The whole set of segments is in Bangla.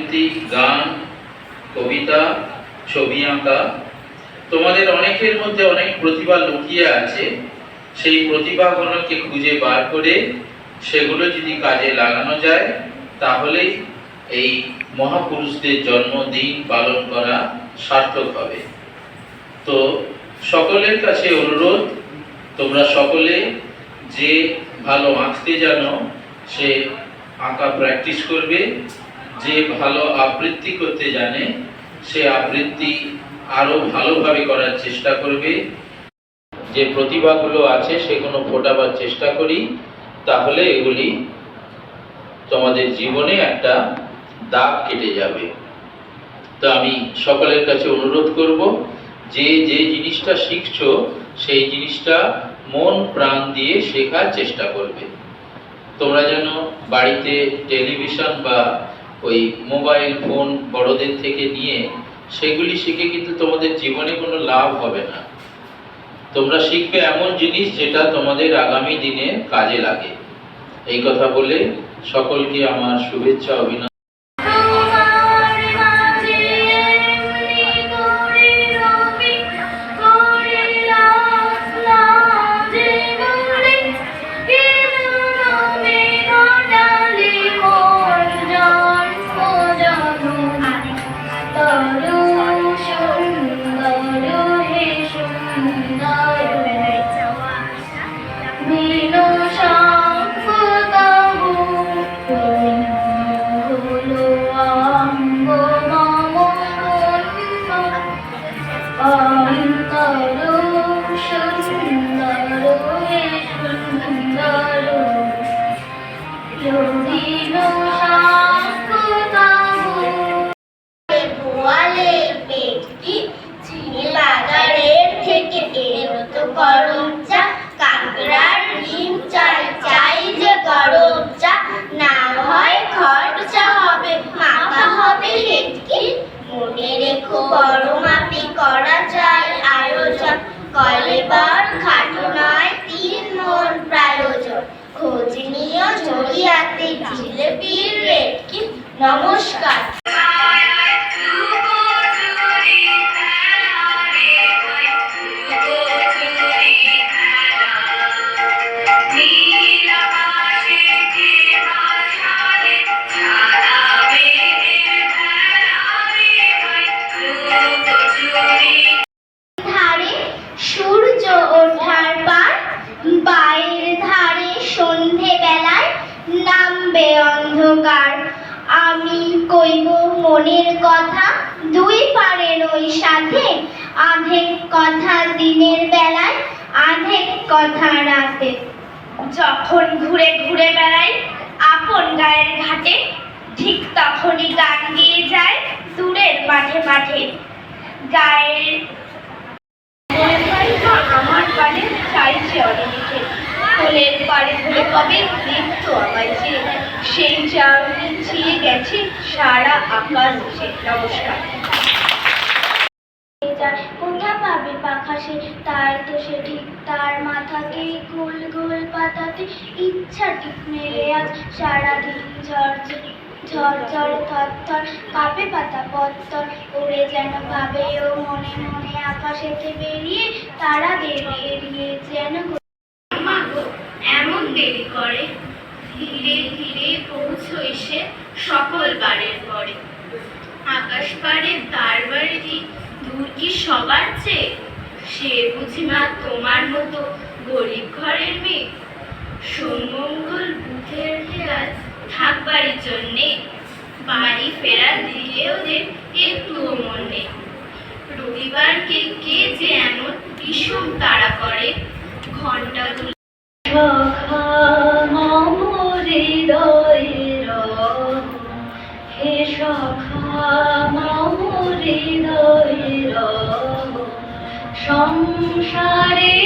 আবৃত্তি গান, কবিতা, ছবি আঁকা। তোমাদের অনেকের মধ্যে অনেক প্রতিভা লুকিয়ে আছে। সেই প্রতিভাগুলোকে খুঁজে বার করে সেগুলো যদি কাজে লাগানো যায়, তাহলেই এই মহাপুরুষদের জন্মদিন পালন করা সার্থক হবে। তো সকলের কাছে অনুরোধ, তোমরা সকলে যে ভালো আঁকতে জানো, সে আঁকা প্র্যাকটিস করবে। যে ভালো আবৃত্তি করতে জানে, সে আবৃত্তি আরও ভালোভাবে করার চেষ্টা করবে। যে প্রতিভাগুলো আছে, সেগুলো ফোটাবার চেষ্টা করি। তাহলে এগুলি তোমাদের জীবনে একটা দাগ কেটে যাবে। তো আমি সকলের কাছে অনুরোধ করব, যে যে জিনিসটা শিখছো, সেই জিনিসটা মন প্রাণ দিয়ে শেখার চেষ্টা করবে। তোমরা যেন বাড়িতে টেলিভিশন বা ওই মোবাইল ফোন বড়দের থেকে নিয়ে, সেগুলি শিখে কিন্তু তোমাদের জীবনে কোনো লাভ হবে না। তোমরা শিখবে এমন জিনিস যেটা তোমাদের আগামী দিনে কাজে লাগে। এই কথা বলে সকলকে আমার শুভেচ্ছা, অভিনন্দন। গরম চা কাঁকড়ার ডিম চাই চাই যে গরম চা না হয় খরচা হবে মাথা হবে হেটকি মনে রেখো বড় মাপি করা যায় আয়োজন। কলেবার খাটো নয় তিন মন প্রয়োজন খোঁজ নিও ঝরিয়াতে রে রেটকি নমস্কার। অন্ধকার। আমি কইব মনের কথা, দুই পারের ওই সাথে। আধেক কথা দিনের বেলায়, আধেক কথা রাতে। যখন ঘুরে ঘুরে বেড়াই, আপন গায়ের ঘাটে, ঠিক তখনই গান গিয়ে যায় দূরের মাঠে মাঠে। গায়ের আমার পানে চাইছে অনেকে। কোলের পাড়ে ধরে কবে? দেখতো আমায় যে সেই চাউনি ছিয়ে গেছে, সারা আকাশ নমস্কার। কোথা পাবে পাখা তাই তো সে ঠিক তার মাথাকে গোল গোল পাতাতে ইচ্ছা টিপ মেরে আজ। সারাদিন ঝরঝে ঝরঝর থরথর কাঁপে পাতা পত্তর উড়ে যেন ভাবে ও মনে মনে আকাশেতে বেরিয়ে তারা এড়িয়ে যেন মাগো এমন দেরি করে ধীরে ধীরে পৌঁছো এসে সকল বারের পরে পাড়ে তার বাড়ি দূর কি সবার চেয়ে? সে বুঝি মা তোমার মতো গরিব ঘরের মেয়ে। সোমঙ্গল বুধের হেরাল থাকবারের জন্যে। বাড়ি ফেরার দিলে ওদের একটুও মন নেই। রবিবারকে কে যে এমন বিষম তাড়া করে। ঘণ্টা দুল সংসারের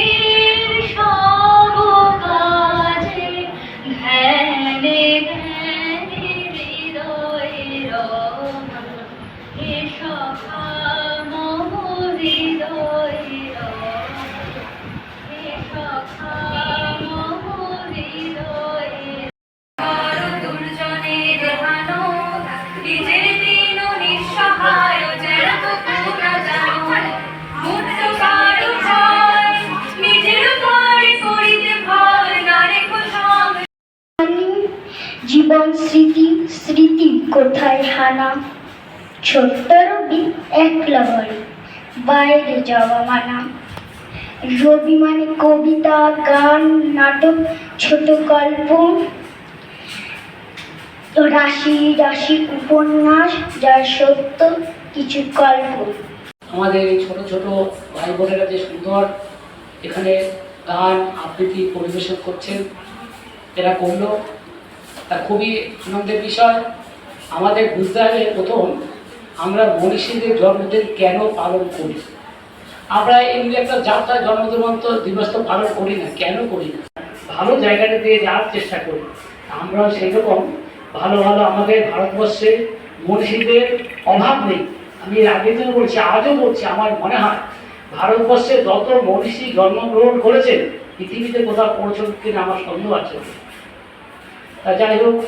স্মৃতি স্মৃতি কোথায় হানা? ছোট্ট রবি একলা ঘরে বাইরে যাওয়া মানা। রবি মানে কবিতা, গান, নাটক, ছোট গল্প। রাশি রাশি উপন্যাস, যার সত্য কিছু গল্প। আমাদের এই ছোট ছোট ভাই বোনেরা যে সুন্দর এখানে গান, আবৃত্তি পরিবেশন করছেন, এরা করল। তা খুবই আনন্দের বিষয়। আমাদের বুঝতে হবে প্রথম আমরা মনীষীদের জন্মদিন কেন পালন করি? আমরা এমনি একটা যাত্রা জন্মদিন দিবস তো পালন করি না, কেন করি না? ভালো জায়গাটা দিয়ে যাওয়ার চেষ্টা করি। আমরাও সেরকম ভালো ভালো আমাদের ভারতবর্ষে মনীষীদের অভাব নেই। আমি আগে তো বলছি, আজও বলছি, আমার মনে হয় ভারতবর্ষে যত মনীষী জন্মগ্রহণ করেছেন, পৃথিবীতে কোথাও পৌঁছন কিনা আমার সন্দেহ আছে। Ở 家好